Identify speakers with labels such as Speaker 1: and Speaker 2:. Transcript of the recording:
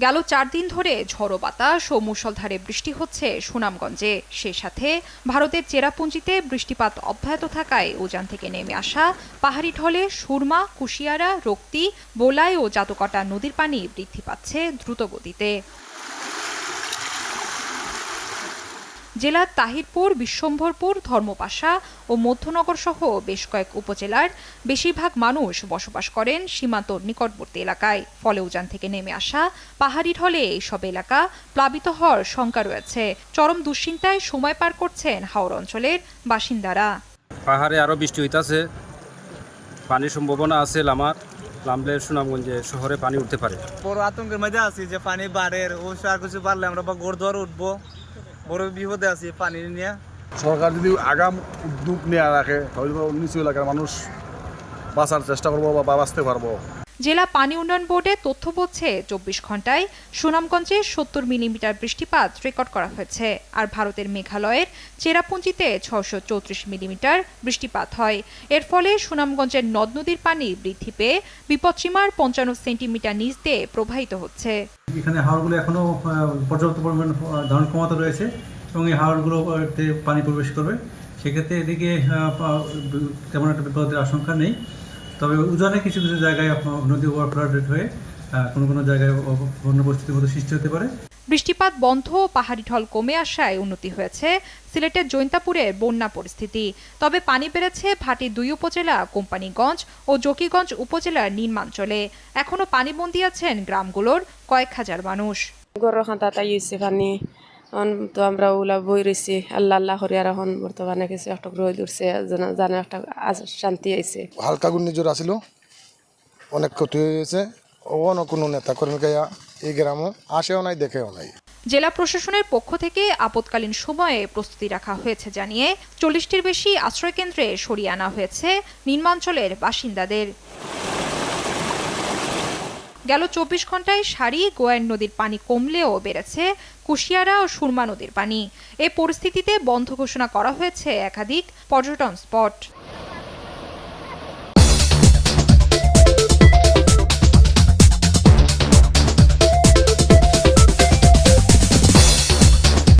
Speaker 1: গেল চার দিন ধরে ঝড়ো বাতাস ও মুষলধারে বৃষ্টি হচ্ছে সুনামগঞ্জে। সে সাথে ভারতের চেরাপুঞ্জিতে বৃষ্টিপাত অব্যাহত থাকায় উজান থেকে নেমে আসা পাহাড়ি ঢলে সুরমা, কুশিয়ারা, রক্তি, বোলাই ও জাতকটা নদীর পানি বৃদ্ধি পাচ্ছে দ্রুত গতিতে জেলার তাহিরপুর বিশ্বম্ভরপুর ধর্মপাশা ও মধ্যনগর সহ বেশ কয়েক উপজেলার বেশিরভাগ মানুষ বসবাস করেন সীমান্ত নিকটবর্তী এলাকায়। ফলে উজান থেকে নেমে আসা পাহাড়ি ঢলে এইসব এলাকা প্লাবিত হওয়ার শঙ্কা রয়েছে। চরম দুশ্চিন্তায় সময় পার করছেন হাওড় অঞ্চলের বাসিন্দারা।
Speaker 2: পাহাড়ে আরও বৃষ্টি হইতাছে। পানির সম্ভাবনা আছে লামার। লামলে সুনামগঞ্জে শহরে পানি উঠতে পারে।
Speaker 3: বড় আতঙ্কের মধ্যে আছি যে পানি বাড়ের অবশ্য আর কিছু পারলে আমরা বা গোড় ধরে উঠবো। বড় বিপদে আছে পানি নিয়ে।
Speaker 4: সরকার যদি আগাম উদ্যোগ নিয়ে রাখে, তাহলে নিচু এলাকার মানুষ বাঁচার চেষ্টা করব বা বাঁচতে পারব।
Speaker 1: জেলা পানি উন্নয়ন বোর্ডের তথ্য বলছে, চব্বিশ ঘন্টায় সুনামগঞ্জে সত্তর মিলিমিটার বৃষ্টিপাত রেকর্ড করা হয়েছে, আর ভারতের মেঘালয়ের চেরাপুঞ্জিতে ছশো চৌত্রিশ মিলিমিটার বৃষ্টিপাত হয়। এর ফলে সুনামগঞ্জের নদ নদীর পানি বৃদ্ধি পেয়ে বিপদসীমার পঞ্চান্ন সেন্টিমিটার নিচ দিয়ে প্রবাহিত হচ্ছে।
Speaker 5: এখানে হাওড়গুলো এখনও পর্যাপ্ত পরিমাণ ধারণ ক্ষমতা রয়েছে এবং এই হাওড়গুলোতে পানি প্রবেশ করবে। সেক্ষেত্রে এদিকে তেমন একটা বিপদের আশঙ্কা নেই। তবে উজানে কিছু কিছু জায়গায় নদী ওভারফ্লাডেড হয়ে কোনো কোনো জায়গায় বন্য পরিস্থিতির মধ্যে সৃষ্টি হতে পারে।
Speaker 1: বৃষ্টিপাত বন্ধ ও পাহাড়ি ঢল কমে আসায় উন্নতি হয়েছে সিলেটের জৈন্তাপুরে বন্যা পরিস্থিতি। তবে পানি বেড়েছে ভাটি দুই উপজেলা কোম্পানিগঞ্জ ও জকিগঞ্জ উপজেলার নিম্নাঞ্চলে। এখনও পানিবন্দী আছেন গ্রামগুলোর কয়েক হাজার মানুষ।
Speaker 6: হয়েছে এখন তো আমরা ওগুলা বই রয়েছি আল্লাহ আল্লাহ করি আর এখন বর্তমানে কিছু একটা রয়ে দূরছে জানে একটা আজ- শান্তি আইছে।
Speaker 7: হালকা ঘূর্ণিঝড় আসিল অনেক ক্ষতি হয়ে গেছে ওখানে কোনো নেতা কর্মীকে এই গ্রামও আসেও নাই দেখেও নাই।
Speaker 1: জেলা প্রশাসনের পক্ষ থেকে আপতকালীন সময়ে প্রস্তুতি রাখা হয়েছে জানিয়ে চল্লিশটির বেশি আশ্রয়কেন্দ্রে সরিয়ে আনা হয়েছে নিম্নাঞ্চলের বাসিন্দাদের। গেল চব্বিশ ঘন্টায় সারি গোয়ার নদীর পানি কমলেও বেড়েছে, কুশিয়ারা ও সুরমা নদীর পানি। এ পরিস্থিতিতে বন্ধ ঘোষণা করা হয়েছে একাধিক পর্যটন স্পট।